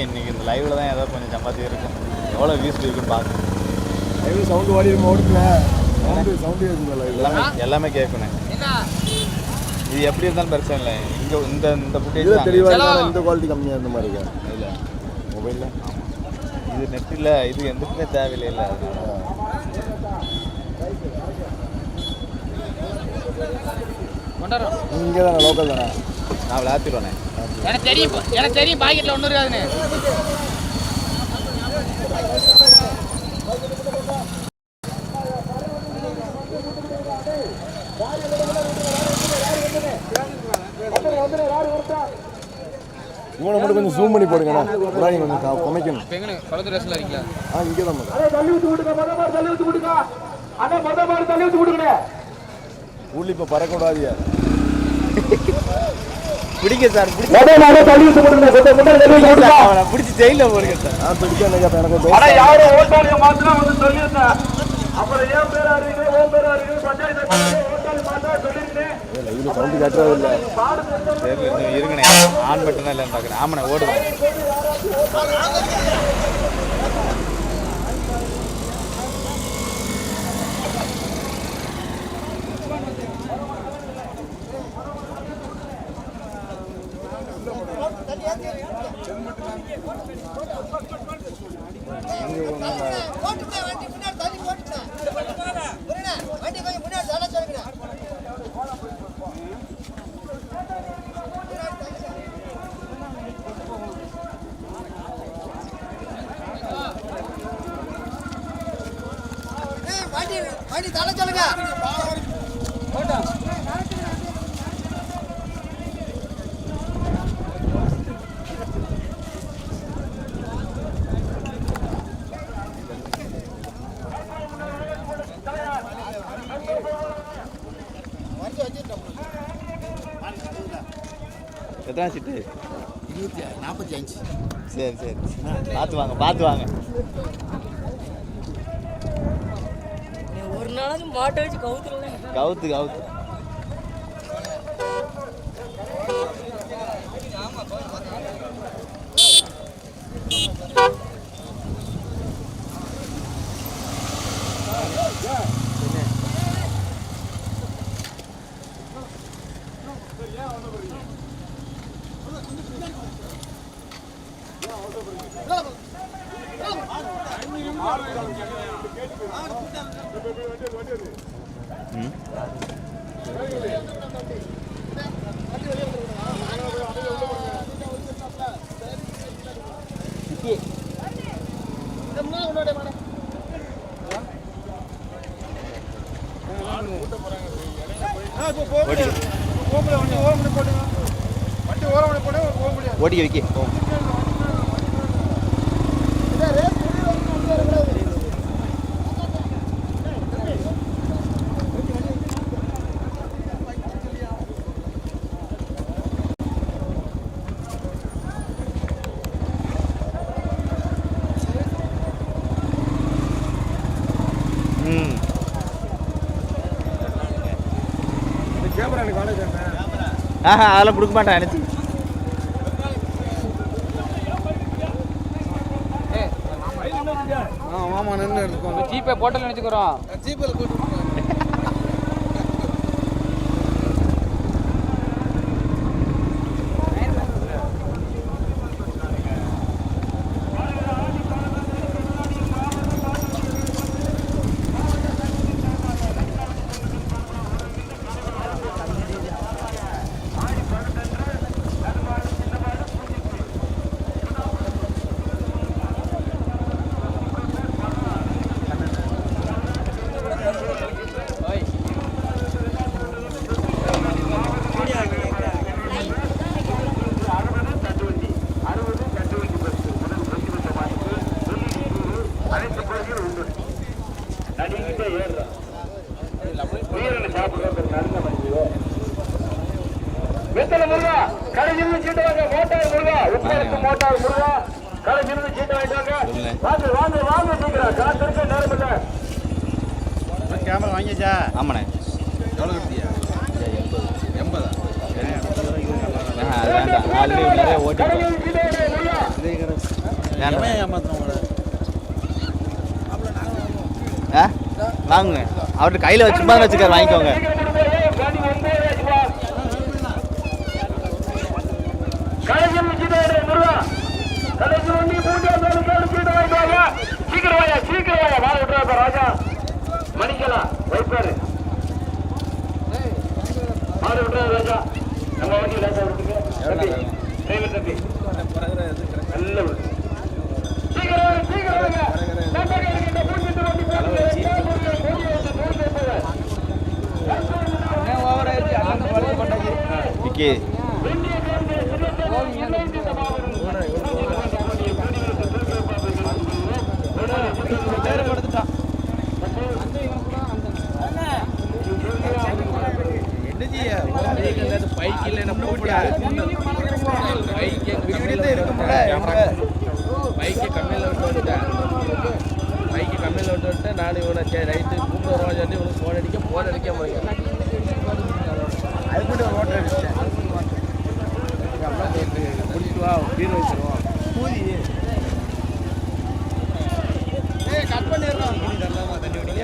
இன்னைக்கு இன்னைக்கு இந்த லைவ்ல தான் ஏதோ கொஞ்சம் சம்பாத்தி இருக்கும். எவ்வளோ வியூஸ் இருக்குன்னு பார்க்கணும் லைவ் சவுண்டு வாடி ஓடுக்கல சவுண்டு சவுண்டு இருக்குங்க எல்லாமே எல்லாமே கேட்கணும். இது எப்படி இருந்தாலும் பிரச்சனை இல்லை. இங்கே இந்த இந்த ஃபுட்டேஜ் தெளிவாக இருந்தாலும் இந்த குவாலிட்டி கம்மியாக இருந்த மாதிரி இருக்கா? இல்லை. மொபைலில் இது நெட் இல்லை இது எதுக்குமே தேவையில்லை இல்லை. இங்கே தானே லோக்கல் தானே? நான் விளையாத்திடுவேனே. எனக்கு தெரியும் எனக்கு தெரியும் பாக்கெட்ல ஒன்றும் இருக்காதுன்னு. இவனை மட்டும் கொஞ்சம் ஜூம் பண்ணி போடுங்கண்ணா. புறாணி கொஞ்சம் குமைக்கணும். இப்போ குளத்து ரசில் இருக்கீங்களா? ஆ இங்கே தான் மேடம். உள்ளி இப்போ பறக்கூடாதியா பிடிக்க சார் பிடிச்சி அவனை பிடிச்சி ஜெயிலில் போடுங்க சார் நான் பிடிக்க எனக்கு அப்போ எனக்கு ஒரு ஆனா அறிவிங்க பஞ்சாயத்து ஓட்டாளி மாத்திரம் சொல்லியிருந்தேன். லைவில் சவுண்டு கட்டுறது இல்லை. சரி இருங்கண்ணே. தான் இல்லைன்னு பார்க்குறேன். ஆமாண்ணே ஓடுவேன் வண்டி முன்னாடி தள்ளி சொல்லுங்க வண்டி வண்டி தள்ள சொல்லுங்க எத்தனை சீட்டு இருபத்தி நாற்பத்தி அஞ்சு சரி சரி. பார்த்து வாங்க பார்த்து வாங்க. ஒரு நாளைக்கு மாட்டை வச்சு கவுத்துருல கவுத்து கவுத்து. ஓடி ஓடிக்க வைக்க ஆஹா அதெல்லாம் கொடுக்க மாட்டேன் நினச்சி ஆ ஆமாம் நின்று இருக்கும் ஜிபே போட்டல் நினச்சிக்கிறோம். ஜிபேல போட்டு வெத்தலை முருகா கடைசிருந்து சீட்டு வாங்க மோட்டார் முருகா உட்காருக்கு மோட்டார் முருகா கடைசிருந்து சீட்டு வாங்கிட்டு வாங்க வாங்க வாங்க வாங்க சீக்கிரம் காத்திருக்க நேரம் இல்லை வாங்கியாச்சா ஆமாண்ணே. எவ்வளோ கட்டியா எண்பதா வேண்டாம். ஆல்ரெடி நிறைய ஓட்டி ஆ? வாங்குங்க. அவர்கிட்ட கையில் வச்சு சும்மா வச்சுக்கார். வாங்கிக்கோங்க. சீக்கிரம் வாயா சீக்கிரம் வாயா. வாழ விட்டுறாப்பா ராஜா. மணிக்கலாம் வைப்பாரு. வாழ விட்டுறாரு ராஜா. நம்ம வண்டி லேசா விட்டுங்க தம்பி டிரைவர் தம்பி. நல்ல விடு. சீக்கிரம் சீக்கிரம் லேசாக இருக்கின்ற மூஞ்சிட்டு வண்டி போகுது. மூடி வந்து மூடி வந்து போகுது. விக்கி பைக்கை கம்மியில் விட்டு வந்துட்டேன் பைக்கு கம்மியில் விட்டு வந்துட்டு நான் இவனை சரி ரைட்டு கூப்பிட்டு வருவான் சொல்லி இவனுக்கு ஃபோன் அடிக்க ஃபோன் அடிக்க முடியும் முடிச்சுட்டு வா பீர் வச்சிருவோம் நடந்து கொண்டிருக்கின்ற பூஜை நடந்து கொண்டிருக்கின்ற பூஜ்ஜியத்து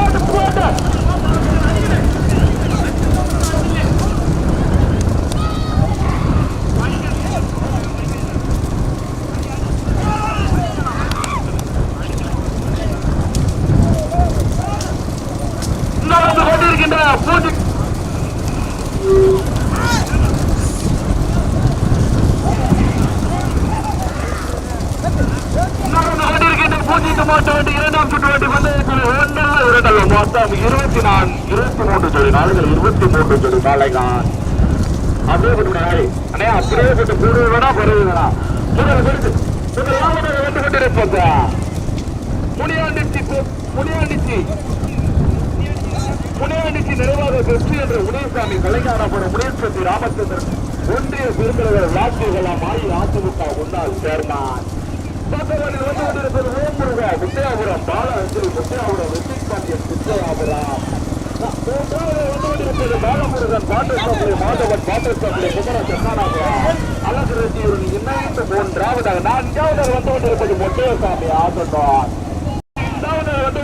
மாட்டு வண்டி இரண்டாம் சுற்று வண்டி பந்தயத்தில் ஒன்றல்ல இரண்டல்ல மொத்தம் இருபத்தி நான்கு இருபத்தி மூன்று ஜோடி நாடுகள் இருபத்தி மூன்று ஜோடி நாளைகான் அப்படியே போட்டு அண்ணே அப்படியே போட்டு கூடுதல் வேணா குறைவு வேணா வந்து கொண்டிருப்பதா முனியாண்டிச்சி முனியாண்டிச்சி புனியாண்டிக்கு நிறைவாக வெற்றி என்ற உதயசாமி கலைஞானபுரம் முனேஸ்வரி ராமச்சந்திரன் ஒன்றிய விருந்தினர் வாக்குகளாம் அஇஅதிமுக அதிமுக முன்னாள் சேர்மான். பக்கவாட்டில் வந்து கொண்டிருப்பது ஓம் முருகா பாண்டியன் வந்து கொண்டிருப்பது பாலமுருகன் பாட்டசாமி மாதவன் பாட்டசாமி குமர அழகு ரெட்டியூரின் இணைந்து மூன்றாவதாக நான்காவதாக வந்து கொண்டிருப்பது மொட்டையசாமி ஆசன்தான்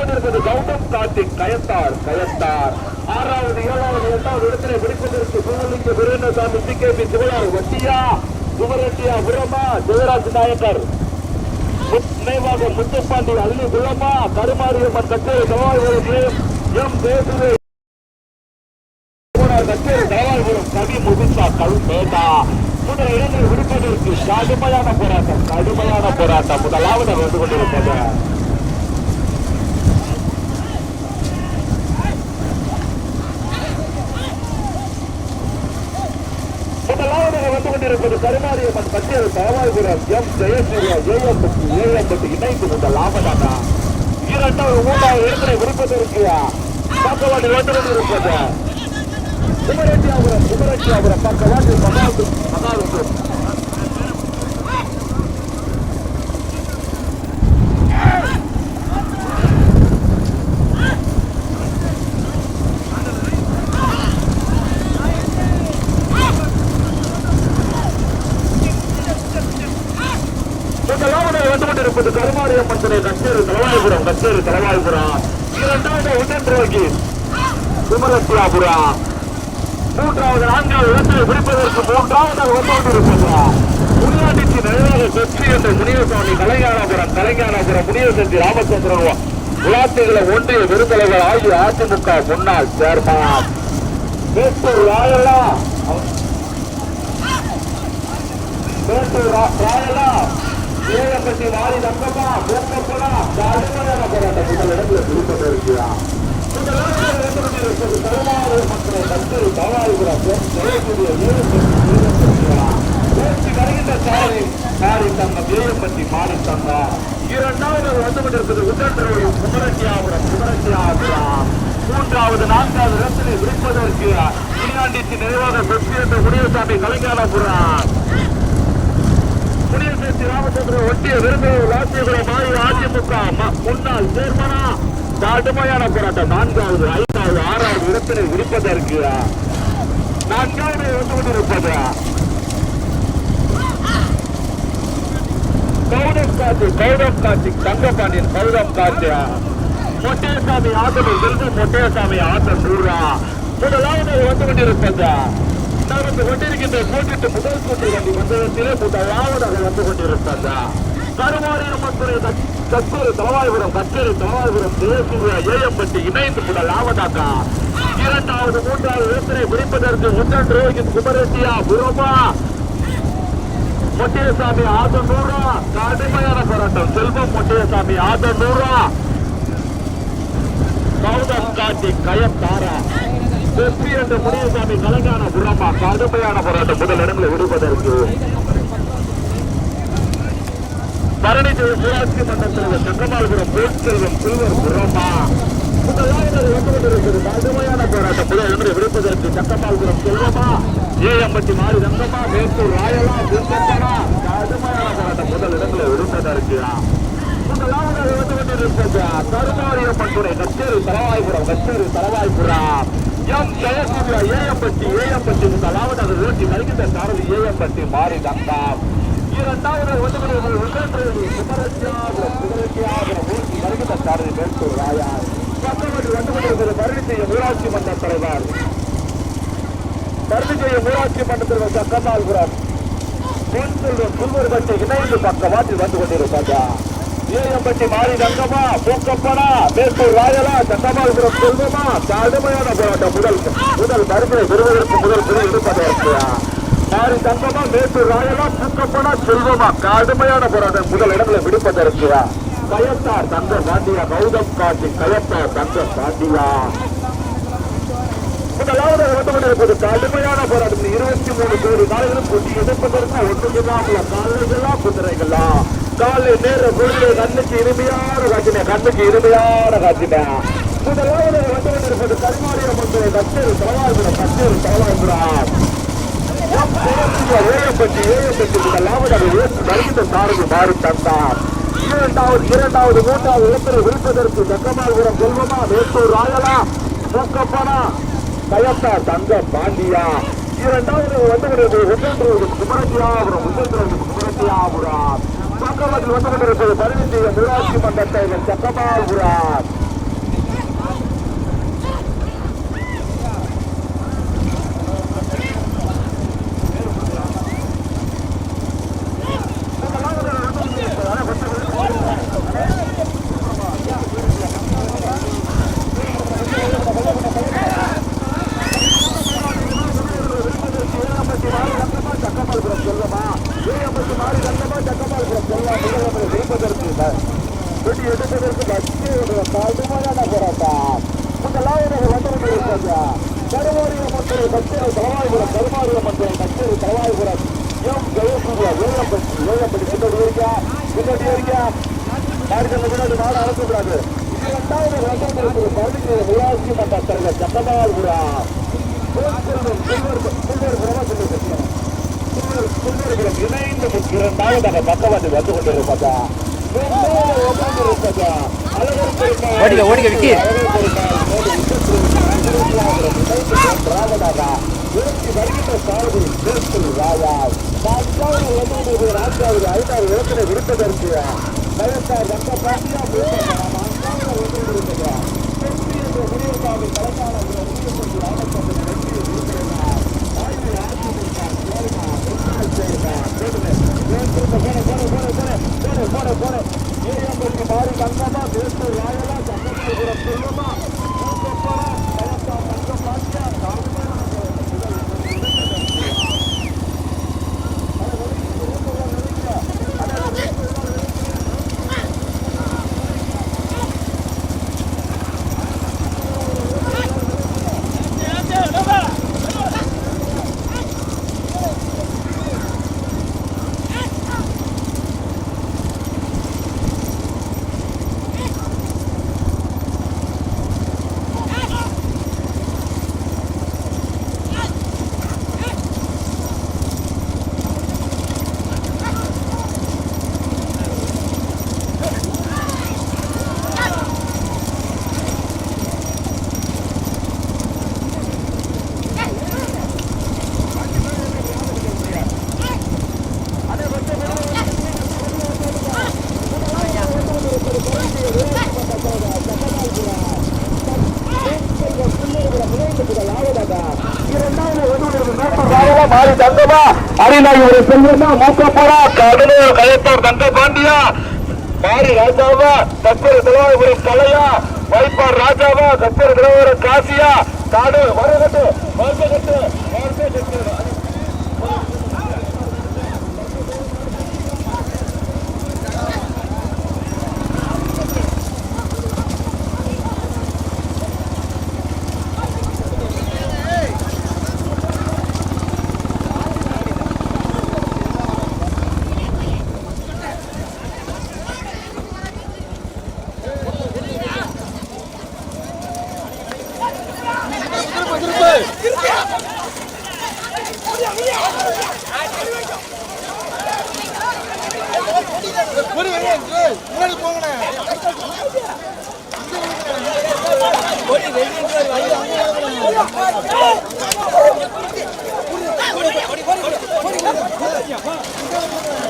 இரண்டாவது கௌதம் கார்த்திக் கயத்தார் கயத்தார். ஆறாவது ஏழாவது எட்டாவது இடத்திலே பிடிப்பதற்கு Sivalinga Veerendrasamy C K P சிவயார் வட்டியா சுவரெட்டியா புறமா ஜெயராஜ் நாயக்கர். நினைவாக முத்துப்பாண்டி அள்ளி குளமா கருமாரியம்மன் கச்சேரி சவால்களுக்கு எம். தேசுவே. கச்சேரி கவி முகுசா கல்மேட்டா முதல் இடத்தில் விடுப்பதற்கு கடுமையான போராட்டம் கடுமையான போராட்டம். முதலாவது வந்து கொண்டிருப்பது முதலாவதாக வந்து கொண்டிருப்பது கருமாரியம்மன் கச்சேரி தவாய்புரம் எம் ஜெயசூர்யா ஏஎம்பட்டி ஏஎம்பட்டி இணைந்து கொண்ட முதலாவதாக இரண்டாவது மூன்றாவது இடத்திலே விடுப்பதற்கு பக்கவாட்டு வந்து கொண்டிருப்பது குமரட்டியாபுரம் குமரட்டியாபுரம் பக்கவாட்டு மகாது மகாது முதலாவதாக வந்து கொண்டிருப்பது கருமாரியம்மன் துணை கச்சேரி தலைவாய்புரம் கச்சேரி தலைவாய்புரம். இரண்டாவது உடன்ரோகி குமரத்தியாபுரம். மூன்றாவது நான்காவது இடத்தை பிடிப்பதற்கு மூன்றாவது வந்து கொண்டிருப்பது முனியாண்டிக்கு நிறைவாக வெற்றி என்ற முனியசாமி கலைஞானபுரம் கலைஞானபுரம் முனியசக்தி ராமச்சந்திரன் விளாட்டுகளை ஒன்றிய விருந்தலைவர் ஆகிய அதிமுக முன்னாள் சேர்மான். மேட்டூர் ராயலா மேட்டூர் ரா- ராயலா ஏழப்பட்டி வாரி தங்கம்மா மூக்கப்படா கடுமையான போராட்டம் முதல் இடத்துல பிடிப்பட்டு இருக்கிறார் இரண்டாவது வந்து கொண்டிருப்பது உடன்ரோடு குமரட்டியாபுரம் குமரட்டியாபுரம் மூன்றாவது நான்காவது இடத்திலே விடுப்பதற்கு இனியாண்டிக்கு நிறைவாக வெற்றி என்ற முடிவுசாமி கலைஞானபுரம். முனியசேர்த்தி ராமச்சந்திரன் ஒட்டிய விருதுகள் ராசியபுரம் மாநில அதிமுக. முன்னாள் சேர்மனா? கடுமையான போராட்டம். நான்காவது ஐந்தாவது ஆறாவது இடத்தினை இருப்பதற்கு நான்காவது வந்து கொண்டிருப்பதா கௌதம் காட்சி கௌதம் காட்சி. தங்கப்பாண்டியன் கௌதம் காட்சியா மொட்டையசாமி ஆட்டமை இருந்து மொட்டையசாமி ஆட்டம் நூறா முதலாவது வந்து கொண்டிருப்பதா. நடந்து கொண்டிருக்கின்ற போட்டிட்டு முதல் கூட்டு வண்டி மண்டலத்திலே முதலாவதாக வந்து கொண்டிருப்பதா கருமாரியம் மந்திரி கச்சேரி தலவாய்புரம் கச்சேரி தலவாய்புரம் தேசிய ஏஎம்பட்டி இணைந்து முதலாவதாக இரண்டாவது மூன்றாவது இடத்தினை பிடிப்பதற்கு ஒன்றன்று குமரேட்டியா புரோமா மொட்டையசாமி ஆதனூரா? கடுமையான போராட்டம். செல்வம் மொட்டையசாமி ஆதனூரா? கௌதம் காட்டி கயத்தாரா? வெற்றி என்ற முனியசாமி கலங்கான புறமா கடுமையான போராட்டம் முதல் இடங்களை விடுவதற்கு பரணி ஊராட்சி மன்றத்தில் சங்கமால்புரம் பொருட்செல்வம் சில்வர் புறமா முதலாவது வந்து கொண்டிருக்கிறது கடுமையான போராட்டம் முதல் இடங்களை விடுப்பதற்கு சக்கமால்புரம் செல்வமா? ஏஎம்பட்டி மாறி ரங்கமா மேற்கூர் ராயலா? திருப்பத்தனா கடுமையான போராட்டம் முதல் இடங்களை விடுப்பதற்கு. முதலாவது வந்து கொண்டிருப்பது கருமாரியம்மன் துறை கச்சேரி தலவாய்புரம் கச்சேரி தலவாய்புரம். எம் ஜெயசூர்யா ஏஎம்பட்டி ஏஎம்பட்டி முதலாவது ஓட்டி வருகின்ற சாரதி ஏஎம்பட்டி மாறி தங்கம். இரண்டாவது வந்து கொண்டிருப்பது ஓட்டி வருகின்ற சாரதி மேற்கூர் ராயா. பக்கமட்டி வந்து கொண்டிருப்பது ஊராட்சி மன்ற தலைவர். பரணி ஊராட்சி மன்ற தலைவர் சக்கமால்புரம் பொன் செல்வம் புல்வர்பட்டி இணைந்து பக்கமாற்றி வந்து கொண்டிருப்பாங்க ஏஎம்பட்டி மாறி தங்கமா பூக்கப்படா மேற்கூர் ராயலா சட்டமாபுரம் செல்வமா கடுமையான போராட்டம். முதல் முதல் மருந்தை பெறுவதற்கு முதல் பிரி எடுப்பதற்கு மாறி தங்கமா மேற்கூர் ராயலா பூக்கப்படா செல்வமா கடுமையான போராட்டம். முதல் இடங்களை விடுப்பதற்கு கயத்தார் தங்க பாண்டியா கௌதம் காட்சி கயத்தார் தங்க பாண்டியா முதலாவது வந்து கடுமையான போராட்டம். இருபத்தி மூணு கோடி நாடுகளும் கொட்டி எடுப்பதற்கு ஒன்றுமில்லாமல காலைகளா குதிரைகளா? காலை நேர பொழுது கண்ணுக்கு இனிமையான காட்சினே கண்ணுக்கு இனிமையான காட்சினே முதலாவது வந்து கொண்டிருப்பது கருமாரிய மந்திர கச்சேரி தலவாய்புரம் கச்சேரி தலவாய்புரம் ஏழப்பட்டி ஏழப்பட்டி முதலாவது வருகின்ற சாருக்கு மாறி தந்தார் இரண்டாவது இரண்டாவது மூன்றாவது இடத்தில் விழுப்பதற்கு சக்கமாபுரம் செல்வமா மேட்டூர் ராயலா மூக்கப்பனா கயத்தா தங்க பாண்டியா. இரண்டாவது வந்து கொண்டிருப்பது குமரத்தியாபுரம் உச்சந்திரன் குமரத்தியாபுரம். பக்கத்தில் வந்து கொண்டிருப்பது பரிந்துரை ஊராட்சி மன்ற தலைவர் சக்கமாபுரம் சக்கமாபுரம் செல்வமா ஏஎம்பட்டி மாறி ரங்கமா சக்கமாபுரம் செல்வா முதலமைச்சர் ஜெயிப்பதற்கு வெட்டி எடுப்பதற்கு பக்தியோட கடுமையான போராட்டம் முதலாவது வந்து கொண்டிருப்பது கருவாரிய மந்திரி கச்சேரி தலவாய்புரம் கருமாரிய மந்திரி கச்சேரி தலவாய்புரம் எம் ஜெயசூர்யா ஏழப்பட்டி ஏழப்பட்டி பின்னாடி இருக்கா பின்னாடி இருக்கா மாடுகள் முன்னாடி மாடு அழைக்கக்கூடாது இரண்டாவது வந்து கொண்டிருப்பது பழனிக்கு ஊராட்சி மன்ற தலைவர் சக்கமாபுரம் சில்வர் சில்வர் புறமா சொல்லுங்க இணைந்து இரண்டாவதாக பக்கவாட்டு வந்து கொண்டிருப்பதா ஓடிக்க, ஓடிக்க, விக்கி. விடுப்பதற்கு பயத்தார் ரத்த பாண்டியா முனியசாமி கலைஞான மாறி கங்கமா வேஸ்டர் ராயலா Europa. அருணாகிரி செல்வமா மூக்கப்போரா கடலூர் கயத்தார் தங்க பாண்டியா பாரி ராஜாவா கத்திர திலவாபுரி கலையா வைப்பார் ராஜாவா கத்திர திலவாபுரி காசியா காடு வருகட்டு வருகட்டு வருகட்டு. 解放你干嘛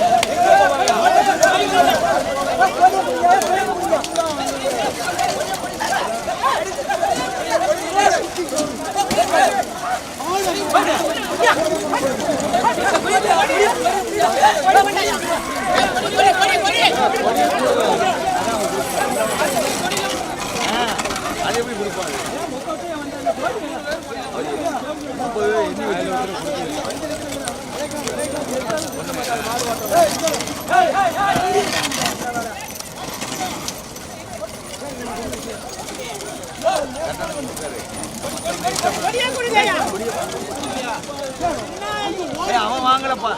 அவன் வாங்கலப்பா.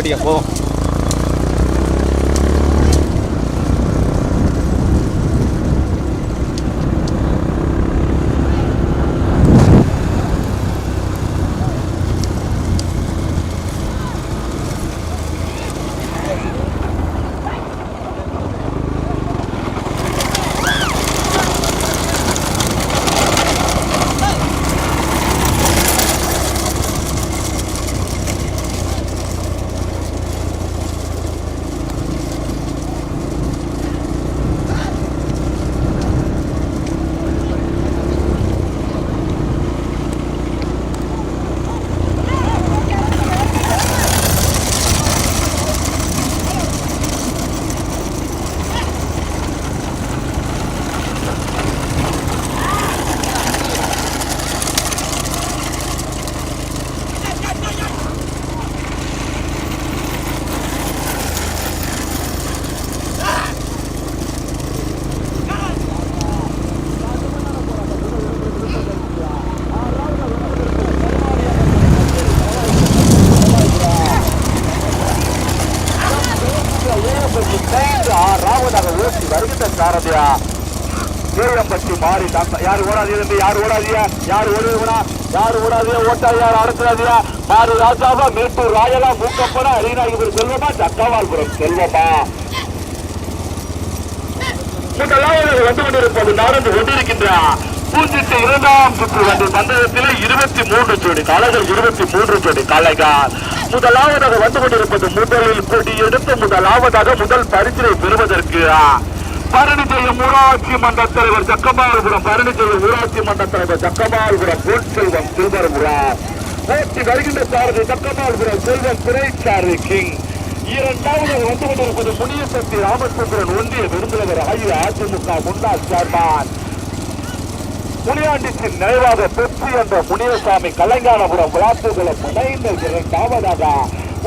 ஓடிக்க போவோம் ஓடாதீங்க தம்பி யார் ஓடாதீங்க? யார் ஓடுவா யார் ஓடாதீங்க? ஓட்டாது யார் அடுத்துறாதீங்க ராஜாவா மேட்டூர் ராயலா மூக்கப்படா அரியநாயகபுரம் செல்வமா? சக்கவால்புரம் செல்வமா? முதலாவது வந்து கொண்டிருப்பது நடந்து கொண்டிருக்கின்றார் இரண்டாம் சுற்று வந்து பந்தயத்தில் இருபத்தி மூன்று ஜோடி காலைகள் இருபத்தி மூன்று ஜோடி காலைகள் முதலாவதாக வந்து கொண்டிருப்பது முதலில் கொடி எடுத்து முதலாவதாக முதல் பரிசினை பெறுவதற்கு பரணிச்செய்யும் ஊராட்சி மன்ற தலைவர் சக்கமால்புரம் பரணிச்செய்யும் ஊராட்சி மன்ற தலைவர் சக்கமாலபுரம் பொன் செல்வம் சில்வர்புரம் போட்டி வருகின்ற சாரதி சக்கமாலபுரம் செல்வம் திரைச்சாரதி கிங். இரண்டாவது வந்து கொண்டிருப்பது முனியசக்தி ராமச்சந்திரன் ஒன்றிய விருந்தினர் அஇஅதிமுக முன்னாள் சேர்மான். முனியாண்டிச்சின் நினைவாக பெற்று என்ற முனியசாமி கலைஞானபுரம் விளாட்டுகளை இணைந்த இரண்டாவதாக.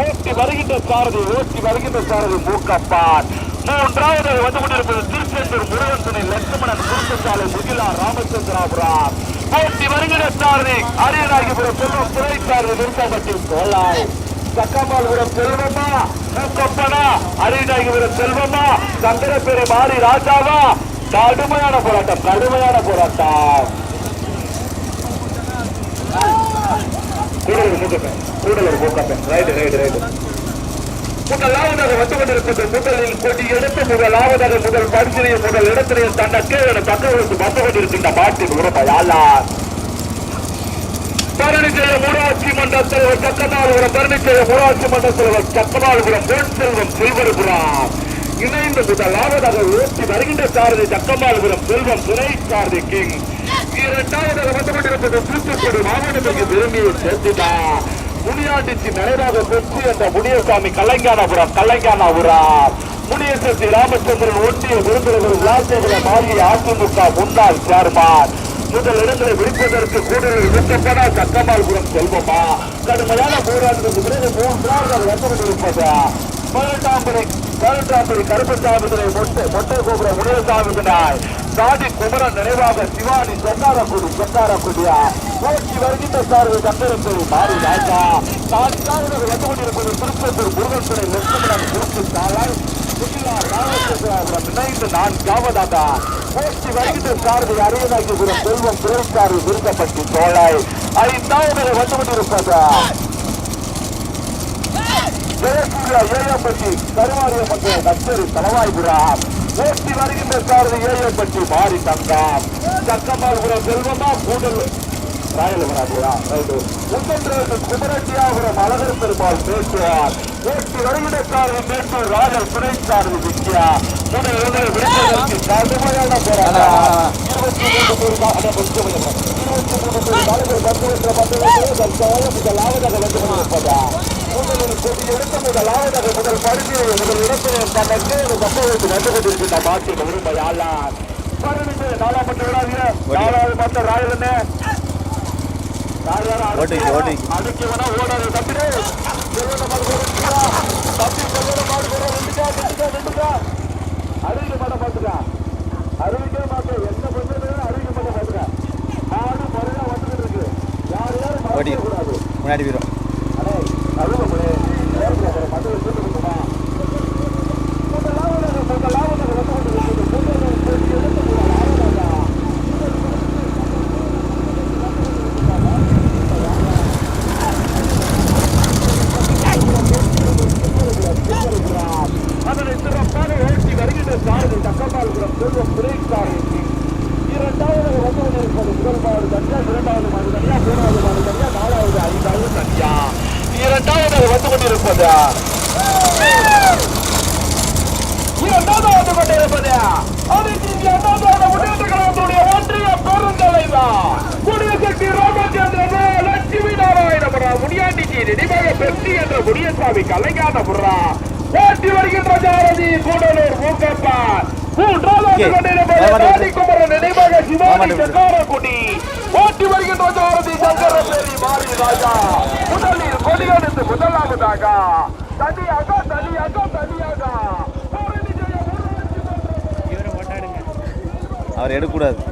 ஓட்டி வருகின்ற சாரதி ஓட்டி வருகின்ற சாரதி மூக்கப்பான் மூன்றாவது வந்து கொண்டிருப்பது திருச்செந்தூர் முருகன் துணை லட்சுமணன் குருத்தசாலை முகிலா ராமச்சந்திராபுரம் போட்டி வருகின்ற சாரதி. அரியநாயகிபுரம் செல்வம் துறை சாரதி விருப்பப்பட்டி கோலாய். சக்கமால்புரம் செல்வமா மூக்கப்பனா. அரியநாயகிபுரம் செல்வமா சங்கரப்பேரை மாறி ராஜாவா. கடுமையான போராட்டம் கடுமையான போராட்டம். கூடலூர் மூக்கப்பேன் கூடலூர் மூக்கப்பேன். ரைட்டு ரைட்டு ரைட்டு முதலாவதாக வந்து கொண்டிருப்பது முதலில் கொடி எடுத்து முதலாவதாக முதல் பரிசிலையும் முதல் இடத்திலையும் தன்னை கீழே பக்கவருக்கு வந்து கொண்டிருக்கின்ற மாட்டின் உறப்பையாளர் பரணிச்செய்ய ஊராட்சி மன்ற தலைவர் சக்கநாதபுரம் பரணிச்செய்ய ஊராட்சி மன்ற தலைவர் சக்கநாதபுரம் பொன் செல்வம் செல்வருபுரம். இணைந்து முதலாவதாக ஓட்டி வருகின்ற சாரதி சக்கமாலபுரம் செல்வம் துணை சாரதி கிங். இரண்டாவதாக வந்து கொண்டிருப்பது தூத்துக்குடி மாவட்டத்திற்கு விரும்பியை சேர்த்துதான் முனியாண்டிச்சி நிறைவாக பெற்று என்ற முனியசாமி கலைஞானபுரம் கலைஞானபுரம். முனியசக்தி ராமச்சந்திரன் ஒன்றிய விருந்தினர் விளாசேகர மாறிய அதிமுக முன்னாள் சேர்மான். முதல் இடங்களை விடுப்பதற்கு கூடுதல் விருப்பப்படா சக்கமால்புரம் செல்வமா? கடுமையான போராட்டத்துக்கு பிறகு மூன்றாவது வசமிருப்பது பதினெட்டாம் படி பதினெட்டாம் படி கருப்பசாமிகளை மொட்டை மொட்டை கோபுர முனியசாமி சாதி குமரன் நினைவாக சிவானி சொன்னாரக்குடி சொன்னாரக்குடியா போட்டி வருகின்ற சார்பு சந்திரத்தில் மாறி ராஜா. நான்காவது வந்து கொண்டிருப்பது திருப்பத்தூர் முருகன் துணை லட்சுமணன் குறித்து சாலை. சுற்றுலா ராமச்சந்திராபுரம் இணைந்து நான்காவதாக போட்டி வருகின்ற சார்பு அரியநாயகிபுரம் செல்வம் துறைசார்பு விருதப்பட்டி தோழை ஐந்தாவது வந்து கொண்டிருப்பது? ஜெயசூர்யா ஏஎம்பட்டி கருமாரியம்மன் கச்சேரி தலவாய்புரம் ஓட்டி வருகின்ற சாரதி ஏஎம்பட்டி மாறி தங்கம். சக்கமால்புரம் செல்வமா கூடல் ராயலவராஜா உத்தரவு குமரட்டியாபுரம் அழகர் பெருமாள் பேசுவார் ஓட்டி வருகின்ற சாரதி மேட்டூர் ராஜல் துணை வித்யா முதல் விடுவதற்கு கடுமையான போராட்டம் இருபத்தி மூன்று பேர் இருபத்தி மூன்று பேர் தலைவர் பத்து என்ற பத்து முதலாவதாக வந்து கொண்டிருப்பதா முதலில் கொடி எடுத்த முதல் பரிசீலை முதல் இடத்தில் தனக்கு ஒரு சம்பவத்தை வந்து கொண்டிருக்கின்ற மாற்றி விரும்பையாளார் பதினெட்டு நாலாம் பட்டு விடாதீங்க நாலாவது ராயலன்னு ஓட்டிக்கு, ஓட்டிக்கு. அதுக்கு வேணா ஓடாது தப்பிடு செல்வன மாடு போடுறா தப்பி செல்வன மாடு போடுற ரெண்டுக்கா ரெண்டுக்கா ரெண்டுக்கா அருவிக்க மாட்ட பாத்துக்கா அருவிக்க மாட்டேன் என்ன பண்றது அறிவிக்க மாட்ட பாத்துக்கா மாடு முறையா வந்துட்டு இருக்கு யார் யாரும் ஓட்டி மாட்ட கூடாது முன்னாடி போயிடும் அடே, அழுகப்படு. நேரத்துல அப்புறம் மதுரை கூட்டு அவர்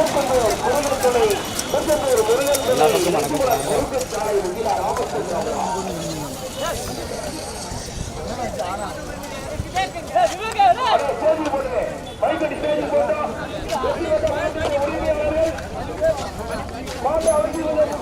திருச்செந்தூர் முருகன் துணை திருச்செந்தூர் முருகன் துணை மைக்கடி செய்தி போட்டோம் மாதா அவர்கள்